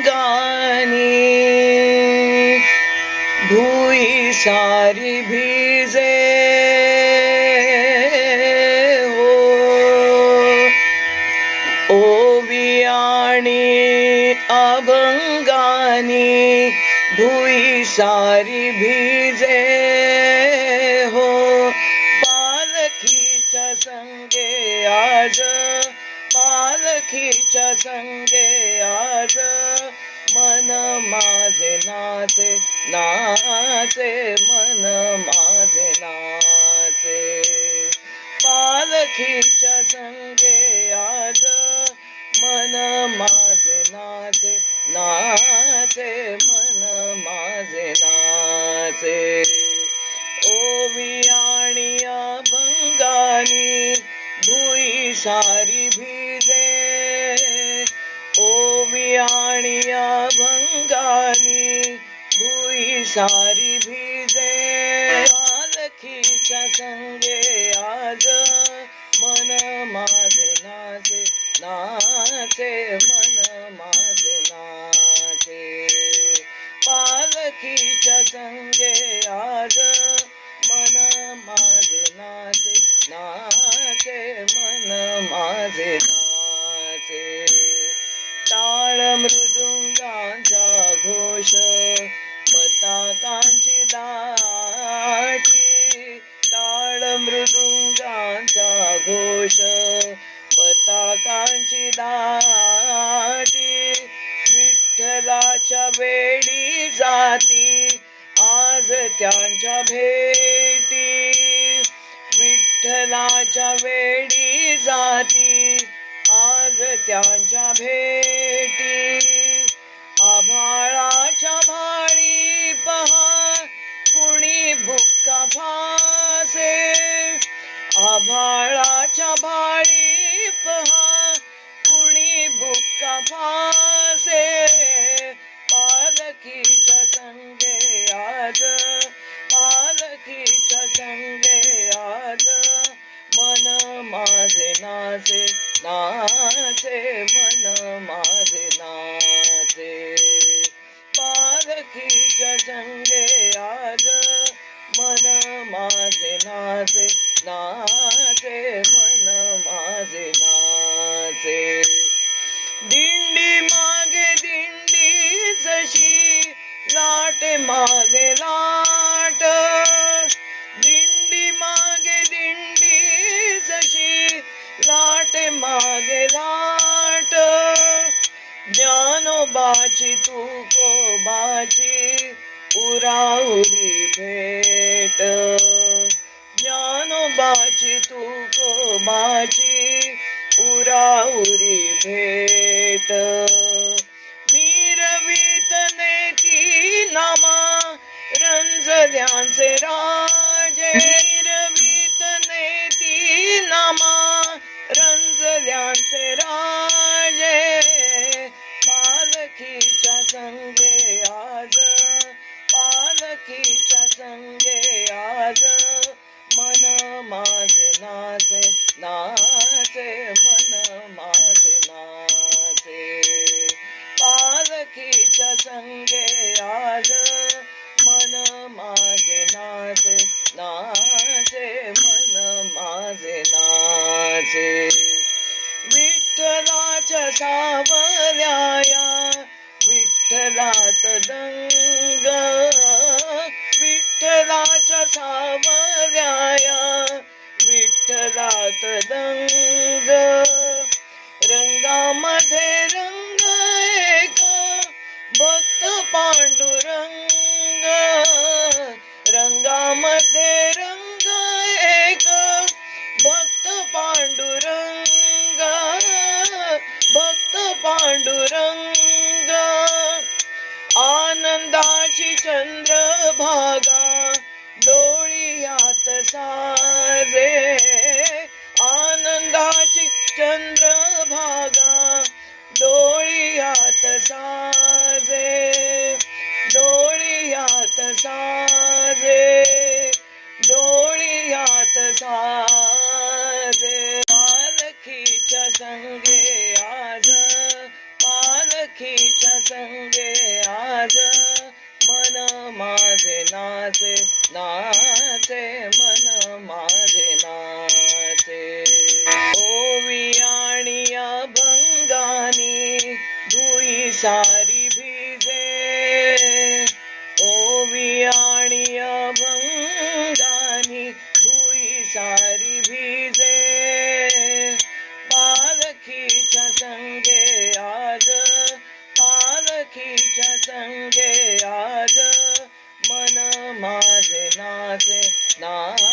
गानी भूई सारी भीजे. हो ओवियाणी अभंगानी भूई सारी भी तुमच्या संगे आज मन माझे नाचे नाचे मन माझे नाचे. पालखीच्या संगे आज मन माझे नाचे नाचे मन माझे नाचे. ओवी आणि अभंगानी भुई सारी भी आणि अभंगानी भुई सारी भिजे. पालखीच्या संगे आज मन माझे नाचे नाचे मन माझे नाचे. पालखीच्या संगे आज वेळी जाती. आज त्यांच्या भेटी. विठ्ठलाच्या वेळी जाती. आज त्यांच्या भेटी. आभाळाच्या भाळी पहा. कुणी बुक्का भासे आभाळाच्या भाळी पहा. कुणी बुक्का भासे नाचे मन माझे नाचे. पालखीच्या संगे आज मन माझे नाचे. नाचे मन माझे नाचे. दिंडी मागे दिंडी जशी लाटे मा ज्ञानोबाची तुकोबाची उराउरी भेट ज्ञानोबाची तुकोबाची उराउरी भेट मिरवीत नेती नामा रंजल्यांचे राजे पालखीच्या संगे आज पालखीच्या संगे आज. मन माझे नाचे नाचे मन माझे नाचे. पालखीच्या संगे आज मन माझे नाचे नाचे मन माझे नाचे. विठ्ठला सावल्याया विठ्ठलात दंग. विठ्ठलाच्या सावल्याया विठ्ठलात दंग. रंगामध्ये रंग एक भक्त पांडुरंग. पांडुरंग आनंदाची चंद्रभागा डोळियात साजे. आनंदाची चंद्रभागा डोळियात साजे. डोळियात साजे डोळियात साजे नाचे नाचे मन माझे नाचे. ओवी आणि अभंगानी भुई सारी भिजे. ओवी आणि अभंगानी भुई सारी भिजे. पालखीच्या संगे आज पालखीच्या संगे नाचे